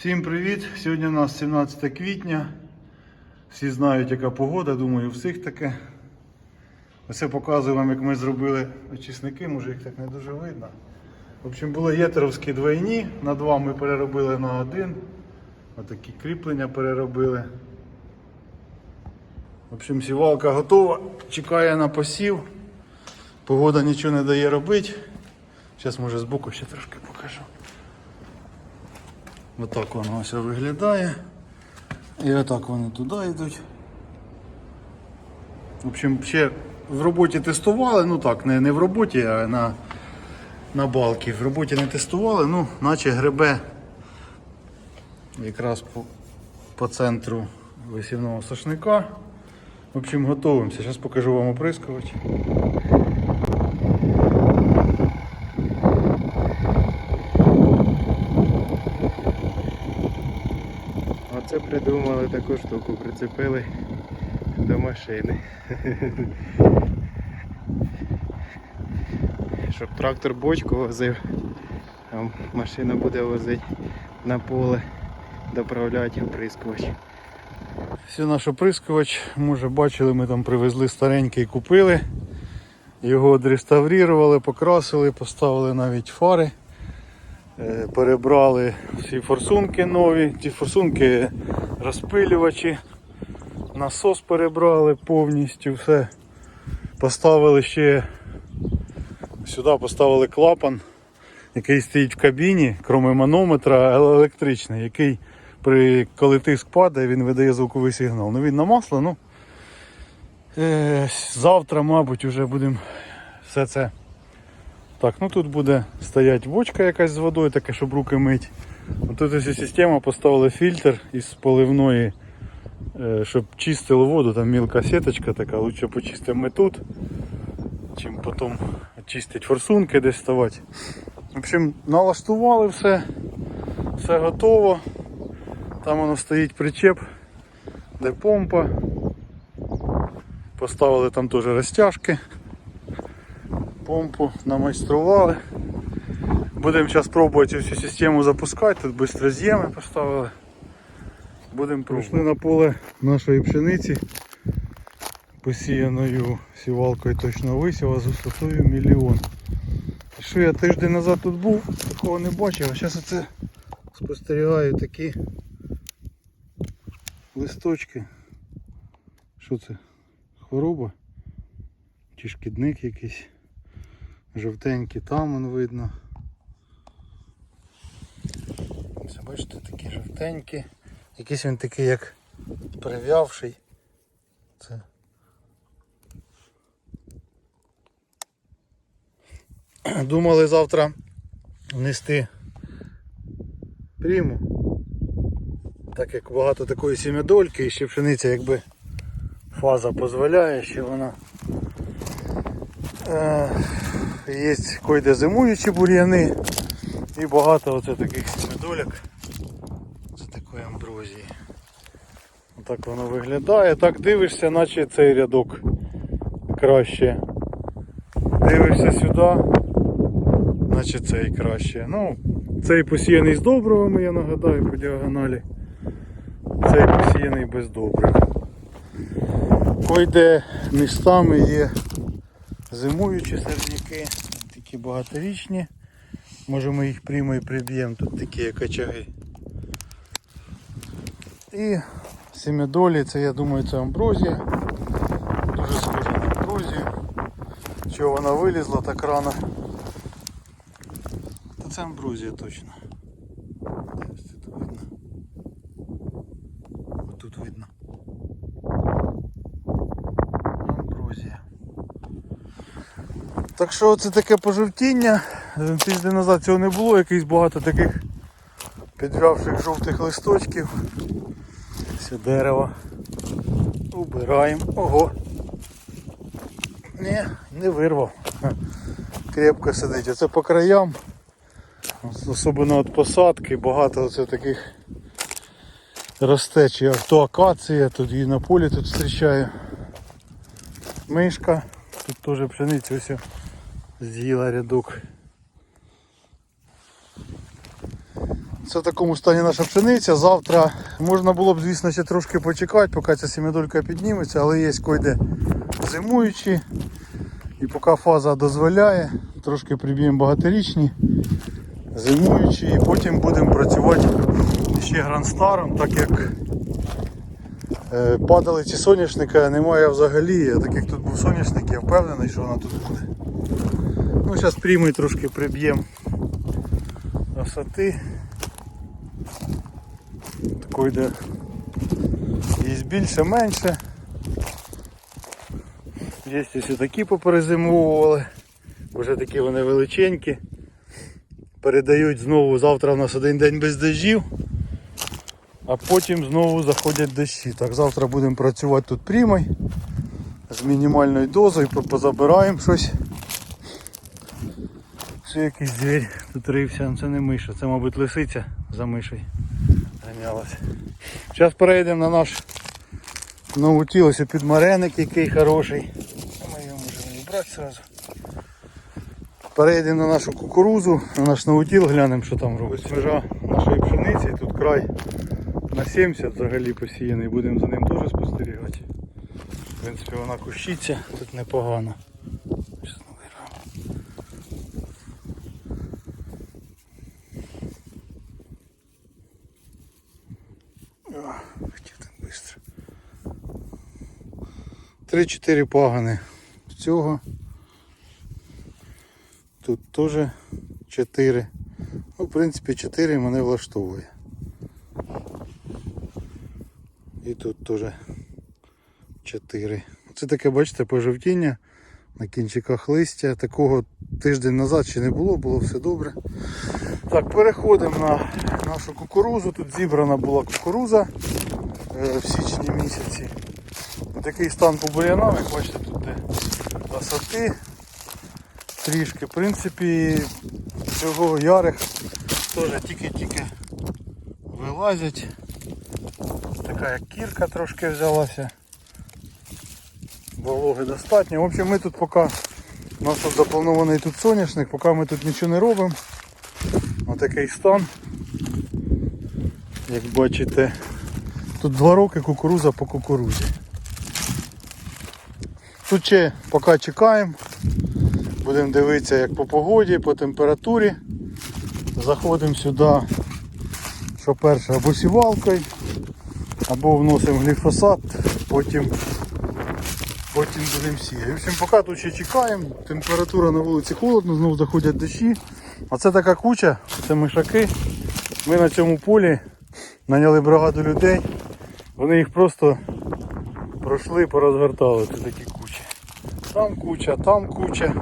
Всім привіт! Сьогодні у нас 17 квітня. Всі знають, яка погода, думаю, у всіх таке. Оце показую вам, як ми зробили очисники, може їх так не дуже видно. В общем, були єтеровські двойні, на два ми переробили на один. Отакі кріплення переробили. В общем, сівалка готова, чекає на посів. Погода нічого не дає робити. Зараз може збоку ще трошки покажу. Отак воно ось виглядає. І отак вони туди йдуть. В общем, ще в роботі тестували, ну так, не, не в роботі, а на, на балки. В роботі не тестували, ну, наче гребе якраз по, по центру висівного сошника. В общем, готуємося. Зараз покажу вам оприскувач. Оце придумали таку штуку, прицепили до машини. Щоб трактор бочку возив, а машина буде возити на поле, доправляти оприскувач. Все наш оприскувач, може бачили, ми там привезли старенький купили. Його відреставрували, покрасили, поставили навіть фари. Е, Перебрали всі форсунки нові, ті форсунки розпилювачі, насос перебрали повністю все. Поставили ще сюди поставили клапан, який стоїть в кабіні, крім манометра, електричний, який при, коли тиск падає, він видає звуковий сигнал. Ну він на масло, ну е, завтра, мабуть, вже будемо все це. Так, ну тут буде стояти бочка якась з водою, таке, щоб руки мить. Тут ось система поставила фільтр із поливної, е, щоб чистило воду, там мілка сіточка така, лучше почистимо ми тут, чим потім чистити форсунки десь ставати. В общем, налаштували все, все готово. Там воно стоїть причеп, де помпа. Поставили там теж розтяжки. Помпу намайстрували. Будемо зараз пробувати всю систему запускати. Тут швидко з'єми поставили. Будемо. Прийшли на поле нашої пшениці, посіяною сівалкою точно висіла з висотою мільйон. Що я тиждень назад тут був, такого не бачив, а зараз оце спостерігаю такі листочки. Що це? Хвороба? Чи шкідник якийсь? Жовтенький там он видно. Ось бачите, такі жовтенькі. Якийсь він такий як прив'явший. Це. Думали завтра внести приму. Так як багато такої сім'ядольки і ще пшениця якби фаза дозволяє, ще вона е, є койде зимуючі бур'яни і багато оце таких сім'ядоляк. Це такої амброзії. Отак воно виглядає. Так дивишся, наче цей рядок краще. Дивишся сюди, наче цей краще. Ну, цей посіяний з добривами, я нагадаю, по діагоналі. Цей посіяний без добрив. Койде містами є зимуючі сорняки, такі багаторічні. Може ми їх прямо і приб'ємо, тут такі як очаги. І сім'ядолі, це я думаю це амброзія. Дуже схожа на амброзію. Чого вона вилізла так рано? Та це амброзія точно. Ось тут видно. Отут видно. Амброзія. Так що це таке пожовтіння. Тиждень назад цього не було, якийсь багато таких підвявших жовтих листочків. Все дерево. Убираємо. Ого. Не, не вирвав. Крепко сидить. Оце по краям. Особливо від посадки, багато оце таких росте, чи то акація, тут її на полі тут зустрічаю. Мишка, тут теж пшениця ось з'їла рядок. Це в такому стані наша пшениця. Завтра можна було б, звісно, ще трошки почекати, поки ця сім'ядолька підніметься, але є койде зимуючі. І поки фаза дозволяє, трошки приб'ємо багаторічні, зимуючі, і потім будемо працювати ще гранстаром, так як е, падалиці соняшника немає взагалі. Так як тут був соняшник, я впевнений, що вона тут буде. Ну, зараз прийму трошки приб'ємо висоти. Такої де є більше, менше. Є ось такі поперезимовували. Вже такі вони величенькі. Передають знову, завтра у нас один день без дощів, а потім знову заходять дощі. Так, завтра будемо працювати тут прямой з мінімальною дозою, позабираємо щось. Це якийсь звір тут рився, ну це не миша, це мабуть лисиця за мишею ганялася. Зараз перейдемо на наш наутілося підмареник, який хороший. Ми його можемо брати одразу. Перейдемо на нашу кукурузу, на наш наутіл, глянемо, що там робить. Свежа нашої пшениці, тут край на 70 взагалі посіяний, будемо за ним теж спостерігати. В принципі, вона кущиться, тут непогано. 3-4 пагани цього. Тут теж 4. Ну, в принципі, 4 мене влаштовує. І тут теж 4. Це таке, бачите, пожовтіння на кінчиках листя. Такого тиждень назад ще не було, було все добре. Так, переходимо на нашу кукурузу. Тут зібрана була кукуруза е, в січні місяці. Такий стан по бур'янам, як бачите, тут де висоти трішки. В принципі, цього ярих теж тільки-тільки вилазять. Така як кірка трошки взялася. Вологи достатньо. В общем, ми тут поки у нас тут запланований тут соняшник, поки ми тут нічого не робимо. Отакий стан. Як бачите, тут два роки кукуруза по кукурузі. Ще поки чекаємо. Будемо дивитися як по погоді, по температурі. Заходимо сюди, що перше, або сівалкою, або вносимо гліфосат, потім, потім будемо сіяти. В общем, поки тут ще чекаємо, температура на вулиці холодно, знову заходять дощі. А це така куча, це мишаки. Ми на цьому полі наняли бригаду людей. Вони їх просто пройшли, порозгортали. Це такі. Там куча, там куча,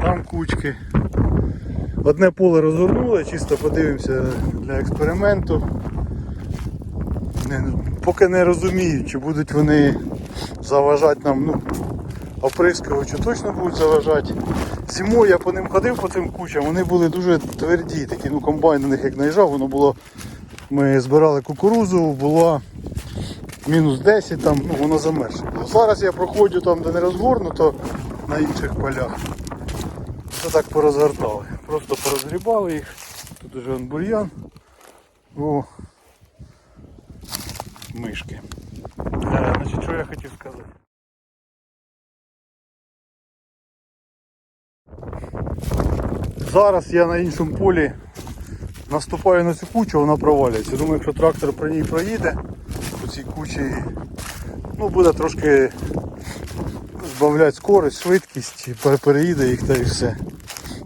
там кучки. Одне поле розгорнули, чисто подивимося для експерименту. Не, поки не розумію, чи будуть вони заважати нам, ну, оприскувачу точно будуть заважати. Зимою я по ним ходив по цим кучам, вони були дуже тверді, такі, ну комбайн на них як наїжджав, воно було. Ми збирали кукурузу, була мінус 10, там, ну воно замерзло. Зараз я проходжу там, де не розгорнуто, на інших полях. Це так порозгортали. Просто порозгрібали їх. Тут уже бур'ян. О, мишки. Е, значить, що я хотів сказати? Зараз я на іншому полі наступаю на цю кучу, вона провалюється. Думаю, якщо трактор по ній проїде, цій кучі ну, буде трошки збавляти скорость, швидкість, переїде їх та і все.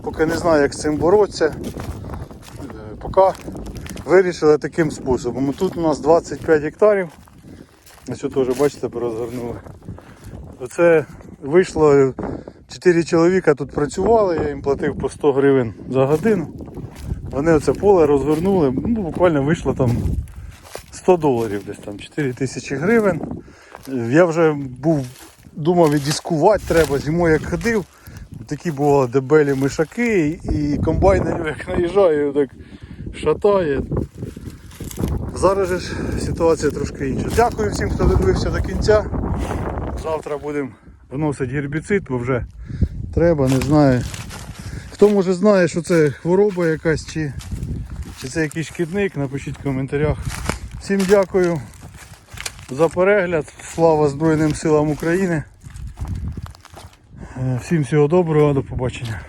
Поки не знаю, як з цим боротися. Е, Поки вирішили таким способом. Тут у нас 25 гектарів. Ось теж, бачите, порозгорнули. Оце вийшло 4 чоловіка тут працювали, я їм платив по 100 гривень за годину. Вони оце поле розгорнули, ну буквально вийшло там 100 доларів, десь там 4 тисячі гривень. Я вже був, думав віддіскувати треба, зимою як ходив. Такі бували дебелі мишаки і комбайнер як наїжджає, так шатає. Зараз же ситуація трошки інша. Дякую всім, хто додивився до кінця. Завтра будемо вносити гербіцид, бо вже треба, не знаю. Хто може знає, що це хвороба якась чи, чи це якийсь шкідник, напишіть в коментарях. Всім дякую за перегляд. Слава Збройним силам України. Е, Всім всього доброго, до побачення.